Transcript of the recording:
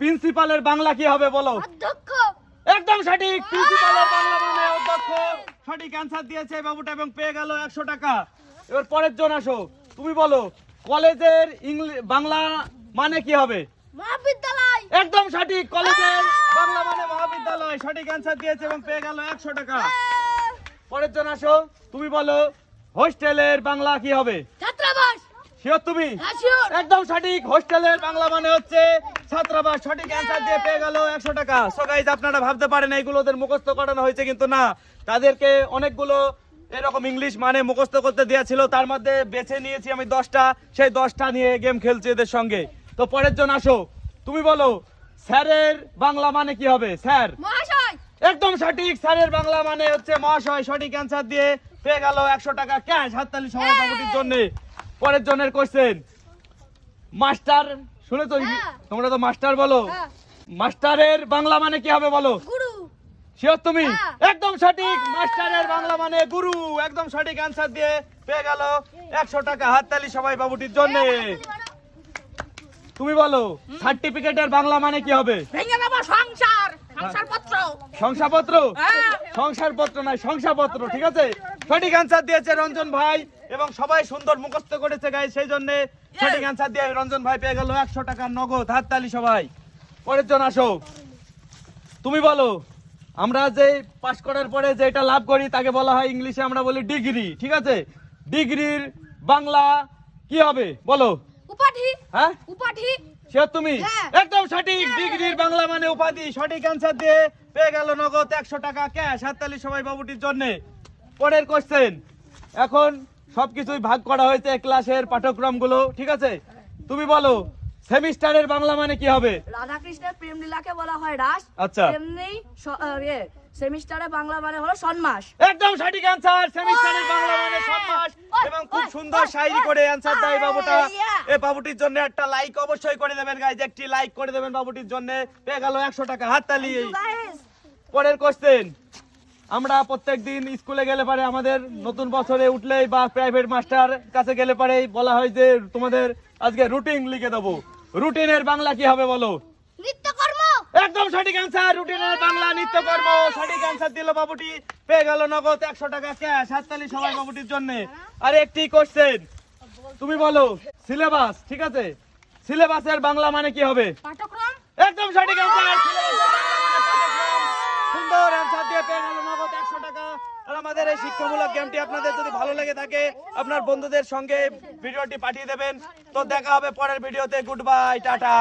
প্রিন্সিপালের বাংলা কি হবে বলো? অধ্যক্ষ। একদম সঠিক। প্রিন্সিপালের বাংলা মানে অধ্যক্ষ। সঠিক অ্যান্সার দিয়েছে বাবুটা এবং পেয়ে গেল একশো টাকা। এবার পরের জন আসো। তুমি বলো কলেজের বাংলা মানে কি হবে? মহাবিদ্যালয়। একদম সঠিক। কলেজের বাংলা মানে মহাবিদ্যালয়। সঠিক অ্যান্সার দিয়েছে এবং পেয়ে গেল একশো টাকা। পরের জন আসো। তুমি বলো হোস্টেলের বাংলা কি হবে? শিওর তুমি? হ্যাঁ একদম সঠিক। হোস্টেলের বাংলা মানে হচ্ছে ছাত্রাবাস। সঠিক অ্যান্সার দিয়ে পেয়ে গেল একশো টাকা। সো গাইজ আপনারা ভাবতে পারেন এইগুলো ওদের মুখস্থ করানো হয়েছে কিন্তু না। তাদেরকে অনেকগুলো এরকম ইংলিশ মানে মুখস্থ করতে দেওয়া ছিল। তার মধ্যে বেছে নিয়েছি আমি দশটা। সেই দশটা নিয়ে গেম খেলছি এদের সঙ্গে। তো পরের জন আসো। তুমি বলো স্যারের বাংলা মানে কি হবে? স্যার। একদম সঠিক। স্যারের বাংলা মানে হচ্ছে মহাশয়। সঠিক অ্যান্সার দিয়ে পেয়ে গেল একশো টাকা ক্যাশ হাততালি কমিটির জন্য। পরের জনের কোশ্চেন মাস্টার শুনেছো? হ্যাঁ। তোমরা তো মাস্টার বলো। হ্যাঁ। মাস্টারের বাংলা মানে কি হবে বলো? শিওর তুমি? হ্যাঁ। একদম সঠিক। মাস্টারের বাংলা মানে গুরু। একদম সঠিক অ্যান্সার দিয়ে পেয়ে গেল। একশো টাকা হাততালি সবাই বাবুটির জন্য। তুমি বলো সার্টিফিকেটের বাংলা মানে কি হবে? সংসারপত্র। শংসাপত্র হ্যাঁ। সংসারপত্র নয় শংসাপত্র ঠিক আছে? সঠিক অ্যান্সার দিয়েছে রঞ্জন ভাই এবং সবাই সুন্দর মুখস্থ করেছে গাই সেই জন্য সঠিক অ্যান্সার দিয়ে রঞ্জন ভাই পেয়ে গেল একশো টাকার নগদ হাততালি সবাই। পরের জন আসো। তুমি বলো আমরা যে পাশ করার পরে যেটা লাভ করি তাকে বলা হয় ইংলিশে আমরা বলি ডিগ্রি ঠিক আছে? ডিগ্রির বাংলা কি হবে? বলো। উপাধি। হ্যাঁ? উপাধি। সে তুমি? হ্যাঁ। একদম সঠিক। ডিগ্রির বাংলা মানে উপাধি। সঠিক অ্যান্সার দিয়ে পেয়ে গেল নগদ একশো টাকা ক্যাশ হাততালি সবাই বাবুটির জন্য। পরের কোশ্চেন এখন সবকিছুই ভাগ করা হয়েছে ক্লাসের পাঠ্যক্রমগুলো ঠিক আছে? তুমি বলো সেমিস্টারের বাংলা মানে কি হবে? রাধাকৃষ্ণের প্রেম লীলাকে বলা হয় রাস। আচ্ছা। তেমনি ইয়ে, সেমিস্টারে বাংলা মানে হলো সন্মাস একদম সঠিক অ্যান্সার সেমিস্টারের বাংলা মানে সম্মাস এবং খুব সুন্দর শায়রি করে অ্যান্সার দেয় বাবুটা। এই বাবুটির জন্য একটা লাইক অবশ্যই করে দেবেন গাইজ একটি লাইক করে দেবেন বাবুটির জন্য। পেয়ে গেল একশো টাকা হাততালি। পরের কোশ্চেন আমরা প্রত্যেক দিন স্কুলে গেলে পারে আমাদের নতুন বছরে উঠলেই বা প্রাইভেট মাস্টার কাছে গেলে পারেই বলা হয় যে তোমাদের আজকে রুটিন লিখে দেবো। রুটিনের বাংলা কি হবে বলো? একদম সঠিক অ্যান্সার রুটিনের বাংলা নিত্যকর্ম সঠিক অ্যান্সার দিল বাবুটি। পেয়ে গেল নগদ একশো টাকা ক্যাশ হাততালি সবাই বাবুটির জন্য। আর একটি কোশ্চেন তুমি বলো সিলেবাস ঠিক আছে? সিলেবাসের বাংলা মানে কি হবে? একদম সঠিক অ্যান্সার সুন্দর অ্যান্সার দিয়ে পেয়ে গেল আমাদের এই শিক্ষামূলক গেমটি আপনাদের যদি ভালো লেগে থাকে, আপনার বন্ধুদের সঙ্গে ভিডিওটি পাঠিয়ে দেবেন। তো দেখা হবে পরের ভিডিওতে। Good bye tata.